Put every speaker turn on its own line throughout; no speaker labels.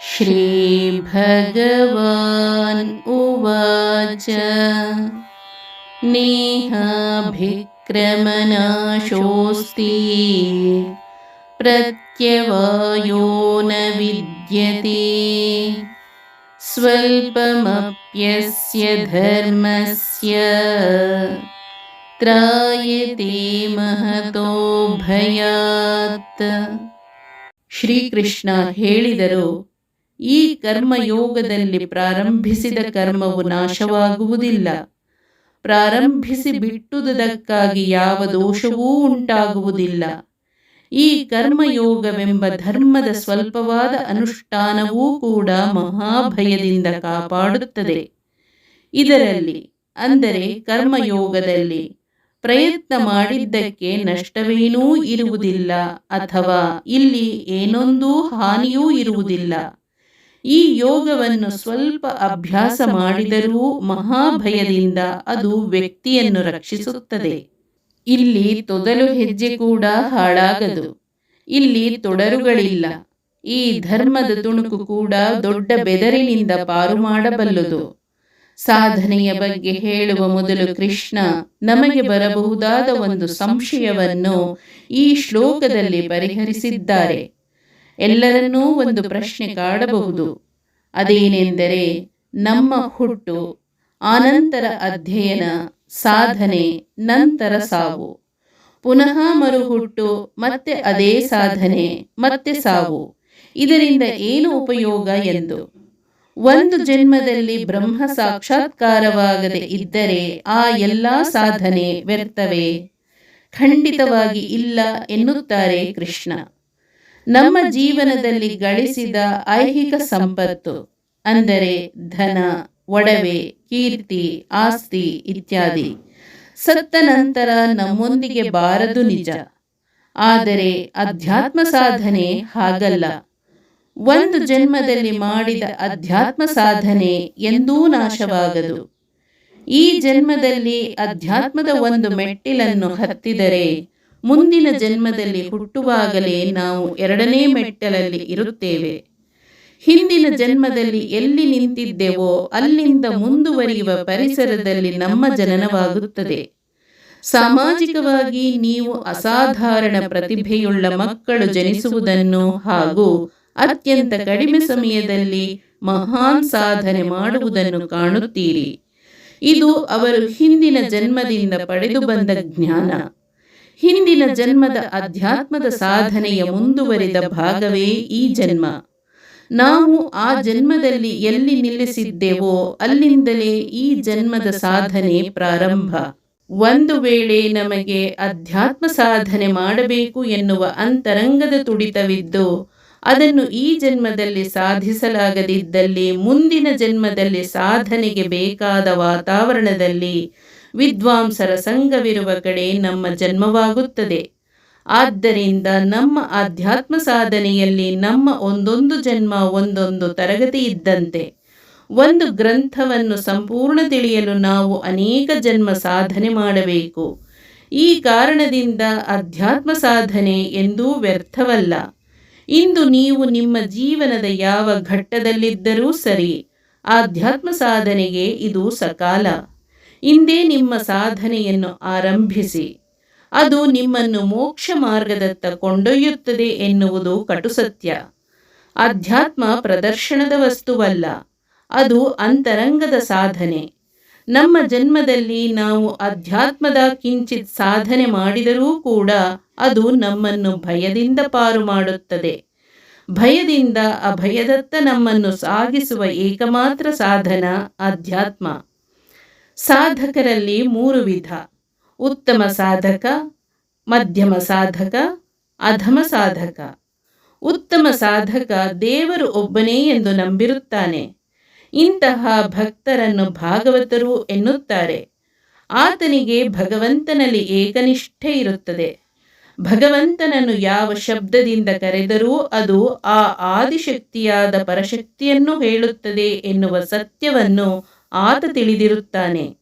श्रीभगवान् उवाच नेहाभिक्रमनाशोऽस्ति प्रत्यवायो न विद्यते स्वल्पमप्यस्य धर्मस्य त्रायते महतो ಭಯಾತ್ ಶ್ರೀಕೃಷ್ಣ ಹೇಳಿದರು ಈ ಕರ್ಮಯೋಗದಲ್ಲಿ ಪ್ರಾರಂಭಿಸಿದ ಕರ್ಮವು ನಾಶವಾಗುವುದಿಲ್ಲ. ಪ್ರಾರಂಭಿಸಿ ಬಿಟ್ಟುದಕ್ಕಾಗಿ ಯಾವ ದೋಷವೂ ಉಂಟಾಗುವುದಿಲ್ಲ. ಈ ಕರ್ಮಯೋಗವೆಂಬ ಧರ್ಮದ ಸ್ವಲ್ಪವಾದ ಅನುಷ್ಠಾನವೂ ಕೂಡ ಮಹಾಭಯದಿಂದ ಕಾಪಾಡುತ್ತದೆ. ಇದರಲ್ಲಿ, ಅಂದರೆ ಕರ್ಮಯೋಗದಲ್ಲಿ ಪ್ರಯತ್ನ ಮಾಡಿದ್ದಕ್ಕೆ ನಷ್ಟವೇನೂ ಇರುವುದಿಲ್ಲ ಅಥವಾ ಇಲ್ಲಿ ಏನೊಂದೂ ಹಾನಿಯೂ ಇರುವುದಿಲ್ಲ. ಈ ಯೋಗವನ್ನು ಸ್ವಲ್ಪ ಅಭ್ಯಾಸ ಮಾಡಿದರೂ ಮಹಾಭಯದಿಂದ ಅದು ವ್ಯಕ್ತಿಯನ್ನು ರಕ್ಷಿಸುತ್ತದೆ. ಇಲ್ಲಿ ತೊದಲು ಹೆಜ್ಜೆ ಕೂಡ ಹಾಳಾಗದು. ಇಲ್ಲಿ ತೊಡರುಗಳಿಲ್ಲ. ಈ ಧರ್ಮದ ತುಣುಕು ಕೂಡ ದೊಡ್ಡ ಬೆದರಿನಿಂದ ಪಾರು ಮಾಡಬಲ್ಲದು. ಸಾಧನೆಯ ಬಗ್ಗೆ ಹೇಳುವ ಮೊದಲು ಕೃಷ್ಣ, ನಮಗೆ ಬರಬಹುದಾದ ಒಂದು ಸಂಶಯವನ್ನು ಈ ಶ್ಲೋಕದಲ್ಲಿ ಪರಿಹರಿಸಿದ್ದಾರೆ. ಎಲ್ಲರನ್ನೂ ಒಂದು ಪ್ರಶ್ನೆ ಕಾಡಬಹುದು. ಅದೇನೆಂದರೆ ನಮ್ಮ ಹುಟ್ಟು ಆನಂತರ ಅಧ್ಯಯನ ಸಾಧನೆ ನಂತರ ಸಾವು. ಪುನಃ ಮರುಹುಟ್ಟು ಮತ್ತೆ ಅದೇ ಸಾಧನೆ ಮತ್ತೆ ಸಾವು. ಇದರಿಂದ ಏನು ಉಪಯೋಗ ಎಂದು? ಒಂದು ಜನ್ಮದಲ್ಲಿ ಬ್ರಹ್ಮ ಸಾಕ್ಷಾತ್ಕಾರವಾಗದೆ ಇದ್ದರೆ ಆ ಎಲ್ಲ ಸಾಧನೆ ವ್ಯರ್ಥವೇ? ಖಂಡಿತವಾಗಿ ಇಲ್ಲ ಎನ್ನುತ್ತಾರೆ ಕೃಷ್ಣ. ನಮ್ಮ ಜೀವನದಲ್ಲಿ ಗಳಿಸಿದ ಐಹಿಕ ಸಂಪತ್ತು, ಅಂದರೆ ಧನ, ಒಡವೆ, ಕೀರ್ತಿ, ಆಸ್ತಿ ಇತ್ಯಾದಿ. ಸತ್ತ ನಂತರ ನಮ್ಮೊಂದಿಗೆ ಬಾರದು ನಿಜ. ಆದರೆ ಅಧ್ಯಾತ್ಮ ಸಾಧನೆ ಹಾಗಲ್ಲ. ಒಂದು ಜನ್ಮದಲ್ಲಿ ಮಾಡಿದ ಅಧ್ಯಾತ್ಮ ಸಾಧನೆ ಎಂದೂ ನಾಶವಾಗದು. ಈ ಜನ್ಮದಲ್ಲಿ ಅಧ್ಯಾತ್ಮದ ಒಂದು ಮೆಟ್ಟಿಲನ್ನು ಹತ್ತಿದರೆ ಮುಂದಿನ ಜನ್ಮದಲ್ಲಿ ಹುಟ್ಟುವಾಗಲೇ ನಾವು ಎರಡನೇ ಮೆಟ್ಟಲಲ್ಲಿ ಇರುತ್ತೇವೆ. ಹಿಂದಿನ ಜನ್ಮದಲ್ಲಿ ಎಲ್ಲಿ ನಿಂತಿದ್ದೆವೋ ಅಲ್ಲಿಂದ ಮುಂದುವರಿಯುವ ಪರಿಸರದಲ್ಲಿ ನಮ್ಮ ಜನನವಾಗುತ್ತದೆ. ಸಾಮಾಜಿಕವಾಗಿ ನೀವು ಅಸಾಧಾರಣ ಪ್ರತಿಭೆಯುಳ್ಳ ಮಕ್ಕಳು ಜನಿಸುವುದನ್ನು ಹಾಗೂ ಅತ್ಯಂತ ಕಡಿಮೆ ಸಮಯದಲ್ಲಿ ಮಹಾನ್ ಸಾಧನೆ ಮಾಡುವುದನ್ನು ಕಾಣುತ್ತೀರಿ. ಇದು ಅವರು ಹಿಂದಿನ ಜನ್ಮದಿಂದ ಪಡೆದು ಬಂದ ಜ್ಞಾನ. ಹಿಂದಿನ ಜನ್ಮದ ಅಧ್ಯಾತ್ಮದ ಸಾಧನೆಯ ಮುಂದುವರಿದ ಭಾಗವೇ ಈ ಜನ್ಮ. ನಾವು ಆ ಜನ್ಮದಲ್ಲಿ ಎಲ್ಲಿ ನಿಲ್ಲಿಸಿದ್ದೆವೋ ಅಲ್ಲಿಂದಲೇ ಈ ಜನ್ಮದ ಸಾಧನೆ ಪ್ರಾರಂಭ. ಒಂದು ವೇಳೆ ನಮಗೆ ಅಧ್ಯಾತ್ಮ ಸಾಧನೆ ಮಾಡಬೇಕು ಎನ್ನುವ ಅಂತರಂಗದ ತುಡಿತವಿದ್ದು ಅದನ್ನು ಈ ಜನ್ಮದಲ್ಲಿ ಸಾಧಿಸಲಾಗದಿದ್ದಲ್ಲಿ ಮುಂದಿನ ಜನ್ಮದಲ್ಲಿ ಸಾಧನೆಗೆ ಬೇಕಾದ ವಾತಾವರಣದಲ್ಲಿ ವಿದ್ವಾಂಸರ ಸಂಘವಿರುವ ಕಡೆ ನಮ್ಮ ಜನ್ಮವಾಗುತ್ತದೆ. ಆದ್ದರಿಂದ ನಮ್ಮ ಆಧ್ಯಾತ್ಮ ಸಾಧನೆಯಲ್ಲಿ ನಮ್ಮ ಒಂದೊಂದು ಜನ್ಮ, ಒಂದೊಂದು ತರಗತಿ ಇದ್ದಂತೆ ಒಂದು ಗ್ರಂಥವನ್ನು ಸಂಪೂರ್ಣ ತಿಳಿಯಲು ನಾವು ಅನೇಕ ಜನ್ಮ ಸಾಧನೆ ಮಾಡಬೇಕು. ಈ ಕಾರಣದಿಂದ ಅಧ್ಯಾತ್ಮ ಸಾಧನೆ ಎಂದೂ ವ್ಯರ್ಥವಲ್ಲ. ಇಂದು ನೀವು ನಿಮ್ಮ ಜೀವನದ ಯಾವ ಘಟ್ಟದಲ್ಲಿದ್ದರೂ ಸರಿ, ಆಧ್ಯಾತ್ಮ ಸಾಧನೆಗೆ ಇದು ಸಕಾಲ. ಇಂದೇ ನಿಮ್ಮ ಸಾಧನೆಯನ್ನು ಆರಂಭಿಸಿ. ಅದು ನಿಮ್ಮನ್ನು ಮೋಕ್ಷ ಮಾರ್ಗದತ್ತ ಕೊಂಡೊಯ್ಯುತ್ತದೆ ಎನ್ನುವುದು ಕಟುಸತ್ಯ ಅಧ್ಯಾತ್ಮ ಪ್ರದರ್ಶನದ ವಸ್ತುವಲ್ಲ, ಅದು ಅಂತರಂಗದ ಸಾಧನೆ. ನಮ್ಮ ಜನ್ಮದಲ್ಲಿ ನಾವು ಅಧ್ಯಾತ್ಮದ ಕಿಂಚಿತ್ ಸಾಧನೆ ಮಾಡಿದರೂ ಕೂಡ ಅದು ನಮ್ಮನ್ನು ಭಯದಿಂದ ಪಾರು ಮಾಡುತ್ತದೆ. ಭಯದಿಂದ ಅಭಯದತ್ತ ನಮ್ಮನ್ನು ಸಾಗಿಸುವ ಏಕಮಾತ್ರ ಸಾಧನ ಅಧ್ಯಾತ್ಮ. ಸಾಧಕರಲ್ಲಿ ಮೂರು ವಿಧ. ಉತ್ತಮ ಸಾಧಕ, ಮಧ್ಯಮ ಸಾಧಕ, ಅಧಮ ಸಾಧಕ. ಉತ್ತಮ ಸಾಧಕ ದೇವರು ಒಬ್ಬನೇ ಎಂದು ನಂಬಿರುತ್ತಾನೆ. ಇಂತಹ ಭಕ್ತರನ್ನು ಭಾಗವತರು ಎನ್ನುತ್ತಾರೆ. ಆತನಿಗೆ ಭಗವಂತನಲ್ಲಿ ಏಕನಿಷ್ಠೆ ಇರುತ್ತದೆ. ಭಗವಂತನನ್ನು ಯಾವ ಶಬ್ದದಿಂದ ಕರೆದರೂ ಅದು ಆ ಆದಿಶಕ್ತಿಯಾದ ಪರಶಕ್ತಿಯನ್ನು ಹೇಳುತ್ತದೆ ಎನ್ನುವ ಸತ್ಯವನ್ನು ಆತ ತಿಳಿದಿರುತ್ತಾನೆ.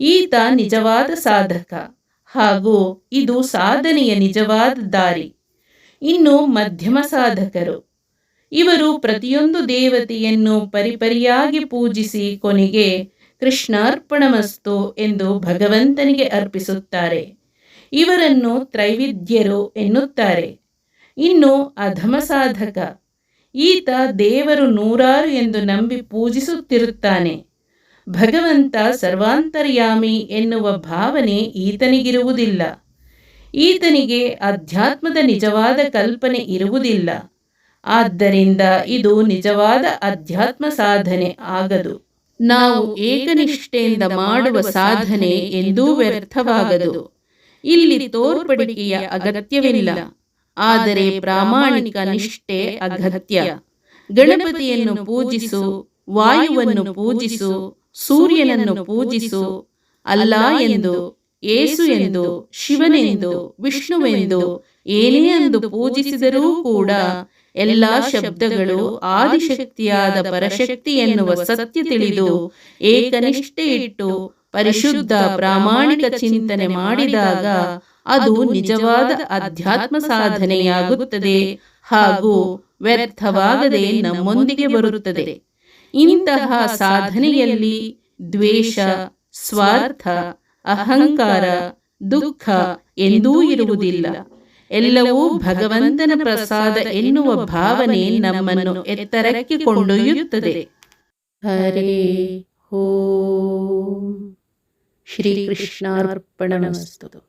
ಈತ ನಿಜವಾದ ಸಾಧಕ ಹಾಗೂ ಇದು ಸಾಧನೆಯ ನಿಜವಾದ ದಾರಿ. ಇನ್ನು ಮಧ್ಯಮ ಸಾಧಕರು. ಇವರು ಪ್ರತಿಯೊಂದು ದೇವತೆಯನ್ನು ಪರಿಪರಿಯಾಗಿ ಪೂಜಿಸಿ ಕೊನೆಗೆ ಕೃಷ್ಣಾರ್ಪಣಮಸ್ತು ಎಂದು ಭಗವಂತನಿಗೆ ಅರ್ಪಿಸುತ್ತಾರೆ. ಇವರನ್ನು ತ್ರೈವಿದ್ಯರು ಎನ್ನುತ್ತಾರೆ. ಇನ್ನು ಅಧಮ ಸಾಧಕ. ಈತ ದೇವರು ನೂರಾರು ಎಂದು ನಂಬಿ ಪೂಜಿಸುತ್ತಿರುತ್ತಾನೆ. ಭಗವಂತ ಸರ್ವಾಂತರ್ಯಾಮಿ ಎನ್ನುವ ಭಾವನೆ ಈತನಿಗಿರುವುದಿಲ್ಲ. ಈತನಿಗೆ ಅಧ್ಯಾತ್ಮದ ನಿಜವಾದ ಕಲ್ಪನೆ ಇರುವುದಿಲ್ಲ. ಆದ್ದರಿಂದ ಇದು ನಿಜವಾದ ಅಧ್ಯಾತ್ಮ ಸಾಧನೆ ಆಗದು. ನಾವು ಏಕನಿಷ್ಠೆಯಿಂದ ಮಾಡುವ ಸಾಧನೆ ಎಂದೂ ವ್ಯರ್ಥವಾಗದು. ಇಲ್ಲಿ ತೋರ್ಪಡಿಕೆಯ ಅಗತ್ಯವಿಲ್ಲ. ಆದರೆ ಪ್ರಾಮಾಣಿಕ ನಿಷ್ಠೆ ಅಗತ್ಯ. ಗಣಪತಿಯನ್ನು ಪೂಜಿಸು, ವಾಯುವನ್ನು ಪೂಜಿಸು ಸೂರ್ಯನನ್ನು ಪೂಜಿಸು. ಅಲ್ಲ ಎಂದು, ಏಸು ಎಂದು, ಶಿವನೆಂದು, ವಿಷ್ಣುವೆಂದು, ಏನೇ ಎಂದು ಪೂಜಿಸಿದರೂ ಕೂಡ ಎಲ್ಲ ಶಬ್ದಗಳು ಆದಿಶಕ್ತಿಯಾದ ಪರಶಕ್ತಿ ಎನ್ನುವ ಸತ್ಯ ತಿಳಿದು ಏಕನಿಷ್ಠೆ ಇಟ್ಟು ಪರಿಶುದ್ಧ ಪ್ರಾಮಾಣಿಕ ಚಿಂತನೆ ಮಾಡಿದಾಗ ಅದು ನಿಜವಾದ ಅಧ್ಯಾತ್ಮ ಸಾಧನೆಯಾಗುತ್ತದೆ ಹಾಗೂ ವ್ಯರ್ಥವಾಗದೆ ನಮ್ಮೊಂದಿಗೆ ಬರುತ್ತದೆ. ಇಂತಹ ಸಾಧನೆಯಲ್ಲಿ ದ್ವೇಷ, ಸ್ವಾರ್ಥ, ಅಹಂಕಾರ, ದುಃಖ ಎಂದೂ ಇರುವುದಿಲ್ಲ. ಎಲ್ಲವೂ ಭಗವಂತನ ಪ್ರಸಾದ ಎನ್ನುವ ಭಾವನೆ ನಮ್ಮನ್ನು ಎತ್ತರಕ್ಕೆ ಕೊಂಡೊಯ್ಯುತ್ತದೆ. ಹರೇ ಓಂ. ಶ್ರೀಕೃಷ್ಣಾರ್ಪಣಮಸ್ತು.